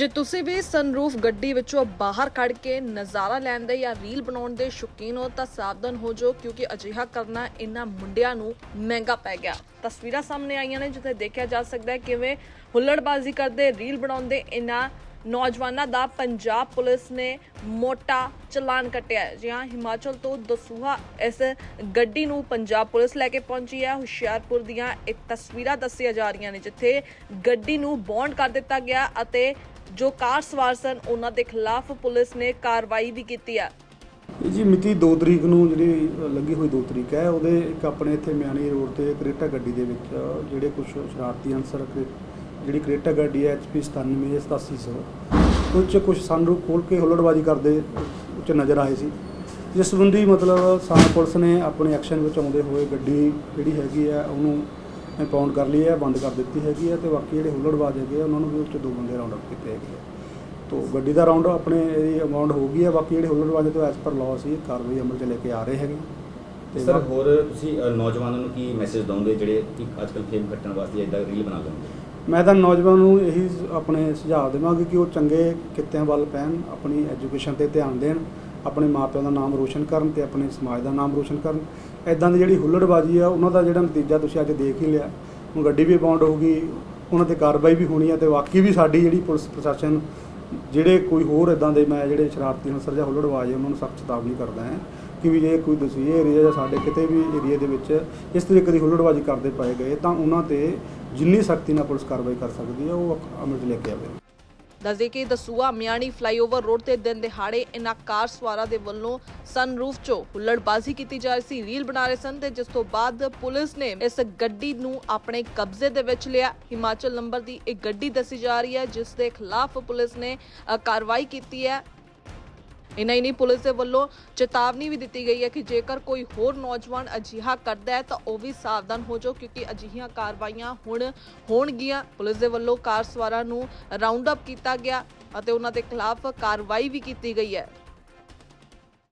ਜੇ ਤੁਸੀਂ ਵੀ ਸਨਰੂਫ ਗੱਡੀ ਵਿੱਚੋਂ ਬਾਹਰ ਕੱਢ ਕੇ ਨਜ਼ਾਰਾ ਲੈਣ ਦੇ ਜਾਂ ਰੀਲ ਬਣਾਉਣ ਦੇ ਸ਼ੌਕੀਨ ਹੋ, ਤਾਂ ਸਾਵਧਾਨ ਹੋ ਜਾਓ ਕਿਉਂਕਿ ਅਜਿਹਾ ਕਰਨਾ ਇਹਨਾਂ ਮੁੰਡਿਆਂ ਨੂੰ ਮਹਿੰਗਾ ਪੈ ਗਿਆ। ਤਸਵੀਰਾਂ ਸਾਹਮਣੇ ਆਈਆਂ ਨੇ, ਜਿੱਥੇ ਦੇਖਿਆ ਜਾ ਸਕਦਾ ਹੈ ਕਿਵੇਂ ਹੁੱਲੜਬਾਜ਼ੀ ਕਰਦੇ ਰੀਲ ਬਣਾਉਂਦੇ ਇਹਨਾਂ ਨੌਜਵਾਨਾਂ ਦਾ ਪੰਜਾਬ ਪੁਲਿਸ ਨੇ ਮੋਟਾ ਚਲਾਨ ਕੱਟਿਆ ਹੈ। ਜੀ ਹਾਂ ਹਿਮਾਚਲ ਤੋਂ ਦਸੂਹਾ ਇਸ ਗੱਡੀ ਨੂੰ ਪੰਜਾਬ ਪੁਲਿਸ ਲੈ ਕੇ ਪਹੁੰਚੀ ਹੈ। ਹੁਸ਼ਿਆਰਪੁਰ ਦੀਆਂ ਇਹ ਤਸਵੀਰਾਂ ਦੱਸੀਆਂ ਜਾ ਰਹੀਆਂ ਨੇ, ਜਿੱਥੇ ਗੱਡੀ ਨੂੰ ਬੌਂਡ ਕਰ ਦਿੱਤਾ ਗਿਆ ਅਤੇ ਜੋ ਕਾਰ ਸਵਾਰ ਸਨ, ਉਹਨਾਂ ਦੇ ਖਿਲਾਫ ਪੁਲਿਸ ਨੇ ਕਾਰਵਾਈ ਵੀ ਕੀਤੀ ਹੈ। ਇਹ ਜੀ ਮਿਤੀ 2 ਤਰੀਕ ਨੂੰ ਜਿਹੜੀ ਲੱਗੀ ਹੋਈ 2 ਤਰੀਕ ਹੈ। ਉਹਦੇ ਇੱਕ ਆਪਣੇ ਇੱਥੇ ਮਿਆਣੀ ਰੋਡ ਤੇ ਕਰੇਟਾ ਗੱਡੀ ਦੇ ਵਿੱਚ ਜਿਹੜੇ ਕੁਝ ਸ਼ਰਾਰਤੀ ਅਨਸਰ ਜਿਹੜੀ ਕਰੇਟਾ ਗੱਡੀ ਹੈ HP 97 8700 ਉਹ 'ਚ ਕੁਝ ਸਾਨੂੰ ਖੋਲ ਕੇ ਹੁੱਲੜਬਾਜ਼ੀ ਕਰਦੇ 'ਚ ਨਜ਼ਰ ਆਏ ਸੀ। ਜਿਸ ਸੰਬੰਧੀ ਮਤਲਬ ਸਾਨ ਪੁਲਿਸ ਨੇ ਆਪਣੇ ਐਕਸ਼ਨ ਵਿੱਚ ਆਉਂਦੇ ਹੋਏ ਗੱਡੀ ਜਿਹੜੀ ਹੈਗੀ ਹੈ, ਉਹਨੂੰ ਇੰਪਾਊਂਡ ਕਰ ਲਈ ਹੈ ਬੰਦ ਕਰ ਦਿੱਤੀ ਹੈਗੀ ਹੈ ਤੇ ਬਾਕੀ ਜਿਹੜੇ ਹੁੱਲੜਬਾਜ਼ ਹੈਗੇ ਆ, ਉਹਨਾਂ ਨੂੰ ਵੀ ਉਹ 'ਚ ਦੋ ਬੰਦੇ ਰਾਉਂਡ ਅਪ ਕੀਤੇ ਹੈਗੇ ਆ। ਤੋ ਗੱਡੀ ਦਾ ਰਾਉਂਡ ਆਪਣੇ ਇਹਦੀ ਅਮਾਉਂਟ ਹੋ ਗਈ ਹੈ ਬਾਕੀ ਜਿਹੜੇ ਹੁੱਲੜਬਾਜ਼ ਤੋਂ ਐਸ ਪਰ ਲਾਅ ਸੀ ਕਾਰਵਾਈ ਅਮਲ 'ਚ ਲੈ ਕੇ ਆ ਰਹੇ ਹੈਗੇ। ਤੇ ਸਰ ਹੋਰ ਤੁਸੀਂ ਅ, ਨੌਜਵਾਨਾਂ ਨੂੰ ਕੀ ਮੈਸੇਜ ਦਵੋਗੇ ਜਿਹੜੇ ਕਿ ਅੱਜਕੱਲ ਫੇਮ ਕੱਟਣ ਵਾਸਤੇ ਇਦਾਂ ਰੀਲ ਬਣਾ ਲੈਂਦੇ ਮੈਂ ਤਾਂ ਨੌਜਵਾਨ ਨੂੰ ਇਹੀ ਸ- ਆਪਣੇ ਸੁਝਾਅ ਦੇਵਾਂਗਾ ਕਿ ਉਹ ਚੰਗੇ ਕਿੱਤਿਆਂ ਵੱਲ ਪੈਣ ਆਪਣੀ ਐਜੂਕੇਸ਼ਨ ਤੇ ਧਿਆਨ ਦੇਣ। ਆਪਣੇ ਮਾਪਿਆਂ ਦਾ ਨਾਮ ਰੋਸ਼ਨ ਕਰਨ ਤੇ ਆਪਣੇ ਸਮਾਜ ਦਾ ਨਾਮ ਰੋਸ਼ਨ ਕਰਨ। ਐਦਾਂ ਦੀ ਜਿਹੜੀ ਹੁੱਲੜਬਾਜ਼ੀ ਆ, ਉਹਨਾਂ ਦਾ ਜਿਹੜਾ ਨਤੀਜਾ ਤੁਸੀਂ ਅੱਜ ਦੇਖ ਹੀ ਲਿਆ। ਹੁਣ ਗੱਡੀ ਵੀ ਬਾਉਂਡ ਹੋਊਗੀ ਉਹਨਾਂ ਤੇ ਕਾਰਵਾਈ ਵੀ ਹੋਣੀ ਆ ਤੇ ਬਾਕੀ ਵੀ ਸਾਡੀ ਜਿਹੜੀ ਪੁਲਿਸ ਪ੍ਰਸ਼ਾਸਨ, ਜਿਹੜੇ ਕੋਈ ਹੋਰ ਇਦਾਂ ਦੇ ਮੈਂ ਜਿਹੜੇ ਸ਼ਰਾਰਤੀ ਅਨਸਰ ਜਾਂ ਹੁੱਲੜਬਾਜ਼ ਉਹਨਾਂ ਨੂੰ ਸਖਤ ਚੇਤਾਵਨੀ ਕਰਦਾ ਹਾਂ ਕਿ ਵੀ ਜੇ ਕੋਈ ਦਸੂਏ ਏਰੀਆ ਜਾਂ ਸਾਡੇ ਕਿਤੇ ਵੀ ਏਰੀਆ ਦੇ ਵਿੱਚ ਇਸ ਤਰੀਕੇ ਦੀ ਹੁੱਲੜਬਾਜ਼ੀ ਕਰਦੇ ਪਾਏ ਗਏ, ਤਾਂ ਉਹਨਾਂ ਤੇ ਜਿੰਨੀ ਸਖਤੀ ਨਾਲ ਪੁਲਿਸ ਕਾਰਵਾਈ ਕਰ ਸਕਦੀ ਹੈ ਉਹ ਅਮਲ 'ਚ ਲੈ ਕੇ ਆਵੇ। ਦੱਸਦੇ ਕਿ ਦਸੂਆ ਮਿਆਣੀ ਫਲਾਈਓਵਰ ਰੋਡ ਤੇ ਦਿਨ ਦਿਹਾੜੇ ਇਨ੍ਹਾਂ ਕਾਰ ਸਵਾਰਾਂ ਦੇ ਵੱਲੋਂ ਸਨਰੂਫ 'ਚੋਂ ਹੁੱਲੜਬਾਜ਼ੀ ਕੀਤੀ ਜਾ ਰਹੀ ਸੀ। ਰੀਲ ਬਣਾ ਰਹੇ ਸਨ ਤੇ ਜਿਸ ਤੋਂ ਬਾਅਦ ਪੁਲਿਸ ਨੇ ਇਸ ਗੱਡੀ ਨੂੰ ਆਪਣੇ ਕਬਜ਼ੇ ਦੇ ਵਿੱਚ ਲਿਆ। ਹਿਮਾਚਲ ਨੰਬਰ ਦੀ ਇੱਕ ਗੱਡੀ ਦੱਸੀ ਜਾ ਰਹੀ ਹੈ, ਜਿਸ ਦੇ ਖਿਲਾਫ ਪੁਲਿਸ ਨੇ ਕਾਰਵਾਈ ਕੀਤੀ ਹੈ। ਇਨਾ ਹੀ ਨਹੀਂ, ਪੁਲਿਸ ਦੇ ਵੱਲੋਂ ਚੇਤਾਵਨੀ ਵੀ ਦਿੱਤੀ ਗਈ ਹੈ ਕਿ ਜੇਕਰ ਕੋਈ ਹੋਰ ਨੌਜਵਾਨ ਅਜਿਹਾ ਕਰਦਾ ਹੈ ਤਾਂ ਉਹ ਵੀ ਸਾਵਧਾਨ ਹੋ ਜਾਓ, ਕਿਉਂਕਿ ਅਜਿਹੀਆਂ ਕਾਰਵਾਈਆਂ ਹੁਣ ਹੋਣਗੀਆਂ। ਪੁਲਿਸ ਦੇ ਵੱਲੋਂ ਕਾਰ ਸਵਾਰਾਂ ਨੂੰ ਰਾਉਂਡ ਅਪ ਕੀਤਾ ਗਿਆ ਅਤੇ ਉਹਨਾਂ ਦੇ ਖਿਲਾਫ ਕਾਰਵਾਈ ਵੀ ਕੀਤੀ ਗਈ ਹੈ।